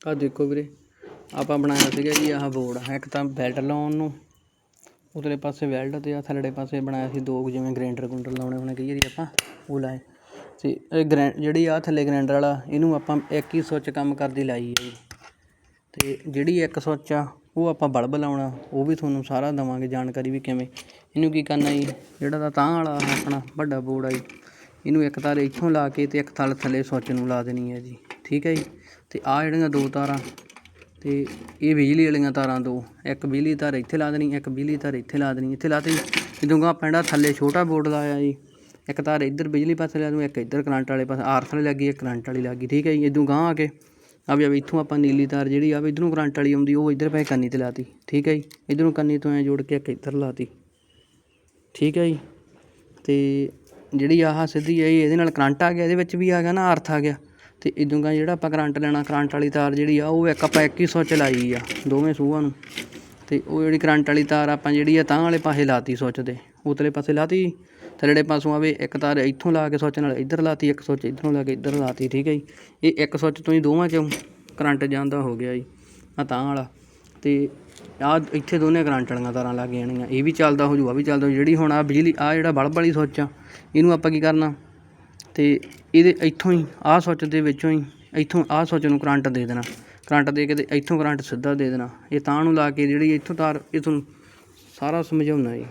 ਆ ਦੇਖੋ ਵੀਰੇ, ਆਪਾਂ ਬਣਾਇਆ ਸੀਗਾ ਜੀ ਆਹ ਬੋਰਡ। ਇੱਕ ਤਾਂ ਬੈਲਟ ਲਾਉਣ ਨੂੰ ਉਤਲੇ ਪਾਸੇ ਵੈਲਡ ਤੇ ਆ ਥੱਲੜੇ ਪਾਸੇ ਬਣਾਇਆ ਸੀ ਦੋ ਕੁ ਜਿਵੇਂ ਗ੍ਰਾਈਂਡਰ ਗੁੰਡਰ ਲਾਉਣੇ ਹੋਣੇ ਕਈ ਵਾਰੀ ਆਪਾਂ, ਉਹ ਲਾਏ। ਤੇ ਇਹ ਗ੍ਰੈ ਜਿਹੜੀ ਆ ਥੱਲੇ ਗ੍ਰਾਈਂਡਰ ਵਾਲਾ, ਇਹਨੂੰ ਆਪਾਂ ਇੱਕ ਹੀ ਸੁੱਚ ਕੰਮ ਕਰਦੀ ਲਾਈ ਹੈ ਜੀ। ਤੇ ਜਿਹੜੀ ਇੱਕ ਸੁੱਚ ਆ, ਉਹ ਆਪਾਂ ਬਲਬ ਲਾਉਣਾ, ਉਹ ਵੀ ਤੁਹਾਨੂੰ ਸਾਰਾ ਦਵਾਂਗੇ ਜਾਣਕਾਰੀ ਵੀ ਕਿਵੇਂ। ਇਹਨੂੰ ਕੀ ਕਰਨਾ ਜੀ, ਜਿਹੜਾ ਤਾਂ ਤਾਂ ਵਾਲਾ ਆਹ ਆਪਣਾ ਵੱਡਾ ਬੋਰਡ ਆ ਜੀ, ਇਹਨੂੰ ਇੱਕ ਤਾਰ ਇੱਥੋਂ ਲਾ ਕੇ ਤੇ ਇੱਕ ਥਲ ਥੱਲੇ ਸੁੱਚ ਨੂੰ ਲਾ ਦੇਣੀ ਹੈ ਜੀ। ਠੀਕ ਹੈ ਜੀ। ਤੇ ਆ ਜਿਹੜੀਆਂ ਦੋ ਤਾਰਾਂ, ਤੇ ਇਹ ਬਿਜਲੀ ਵਾਲੀਆਂ ਤਾਰਾਂ ਦੋ। ਇੱਕ ਬਿਜਲੀ ਤਾਰ ਇੱਥੇ ਲਾ ਦੇਣੀ, ਇੱਕ ਬਿਜਲੀ ਤਾਰ ਇੱਥੇ ਲਾ ਦੇਣੀ। ਇੱਥੇ ਲਾਤੀ ਜਦੋਂ ਪੈਂਡਾ ਥੱਲੇ ਛੋਟਾ ਬੋਰਡ ਲਾਇਆ ਜੀ। ਇੱਕ ਤਾਰ ਇੱਧਰ ਬਿਜਲੀ ਪਾਸੇ ਲਾ ਦੂੰ, ਇੱਕ ਇੱਧਰ ਕਰੰਟ ਵਾਲੇ ਪਾਸੇ। ਆਰਥ ਵਾਲੀ ਲੱਗੀ, ਇੱਕ ਕਰੰਟ ਵਾਲੀ ਲੱਗੀ, ਠੀਕ ਹੈ ਜੀ। ਇਦੋਂ ਗਾਂ ਆ ਕੇ, ਆ ਵੀ ਇੱਥੋਂ ਆਪਾਂ ਨੀਲੀ ਤਾਰ ਜਿਹੜੀ ਆ ਵੀ ਇਧਰੋਂ ਕਰੰਟ ਵਾਲੀ ਆਉਂਦੀ, ਉਹ ਇੱਧਰ ਪੈ ਕੰਨੀ ਤੇ ਲਾਤੀ ਠੀਕ ਹੈ ਜੀ। ਇਧਰੋਂ ਕੰਨੀ ਤੋਂ ਐ ਜੋੜ ਕੇ ਇੱਕ ਇੱਧਰ ਲਾਤੀ ਠੀਕ ਹੈ ਜੀ। ਤੇ ਜਿਹੜੀ ਆਹ ਸਿੱਧੀ ਆਈ ਇਹਦੇ ਨਾਲ ਕਰੰਟ ਆ ਗਿਆ, ਇਹਦੇ ਵਿੱਚ ਵੀ ਆ ਗਿਆ ਨਾ ਅਰਥ ਆ ਗਿਆ। ਤੇ ਇਦੋਂ ਗਾ ਜਿਹੜਾ ਆਪਾਂ ਕਰੰਟ ਲੈਣਾ, ਕਰੰਟ ਵਾਲੀ ਤਾਰ ਜਿਹੜੀ ਆ, ਉਹ ਇੱਕ ਆਪਾਂ 2100 ਚਲਾਈ ਆ, ਦੋਵੇਂ ਸੂਹਾਂ ਨੂੰ। ਤੇ ਉਹ ਜਿਹੜੀ ਕਰੰਟ ਵਾਲੀ ਤਾਰ ਆਪਾਂ ਜਿਹੜੀ ਆ, ਤਾਂ ਵਾਲੇ ਪਾਸੇ ਲਾਤੀ ਸੁੱਚ ਦੇ ਉਤਲੇ ਪਾਸੇ ਲਾਤੀ, ਥੱਲੜੇ ਪਾਸੋਂ ਆਵੇ ਇੱਕ ਤਾਰ ਇੱਥੋਂ ਲਾ ਕੇ ਸੁੱਚ, ਨਾਲ ਇੱਧਰ ਲਾਤੀ, ਇੱਕ ਸੁੱਚ ਇੱਧਰੋਂ ਲਾ ਕੇ ਇੱਧਰ ਲਾਤੀ, ਠੀਕ ਹੈ ਜੀ? ਇਹ ਇੱਕ ਸੁੱਚ ਤੋਂ ਹੀ ਦੋਵਾਂ 'ਚੋਂ ਕਰੰਟ ਜਾਂਦਾ ਹੋ ਗਿਆ ਜੀ ਆ ਤਾਂ ਵਾਲਾ। ਤੇ ਆ ਇੱਥੇ ਦੋਨੇ ਕਰੰਟ ਵਾਲੀਆਂ ਤਾਰਾਂ ਲੱਗ ਜਾਣੀਆਂ। ਇਹ ਵੀ ਚੱਲਦਾ ਹੋ ਜੂ ਆ ਵੀ ਚੱਲਦਾ ਹੋਊ। ਜਿਹੜੀ ਹੁਣ ਆ ਬਿਜਲੀ ਆ ਜਿਹੜਾ ਬਲਬ ਵਾਲੀ ਸੁੱਚ ਆ, ਇਹਨੂੰ ਆਪਾਂ ਕੀ ਕਰਨਾ? ਤੇ ਇਹਦੇ ਇੱਥੋਂ ਹੀ, ਆਹ ਸੁੱਚ ਦੇ ਵਿੱਚੋਂ ਹੀ, ਇੱਥੋਂ ਆਹ ਸੁੱਚ ਨੂੰ ਕਰੰਟ ਦੇ ਦੇਣਾ। ਕਰੰਟ ਦੇ ਕੇ ਤੇ ਇੱਥੋਂ ਕਰੰਟ ਸਿੱਧਾ ਦੇ ਦੇਣਾ। ਇਹ ਤਾਂ ਨੂੰ ਲਾ ਕੇ ਜਿਹੜੀ ਇੱਥੋਂ ਤਾਰ, ਇਹ ਤੁਹਾਨੂੰ ਸਾਰਾ ਸਮਝਾਉਣਾ ਜੀ।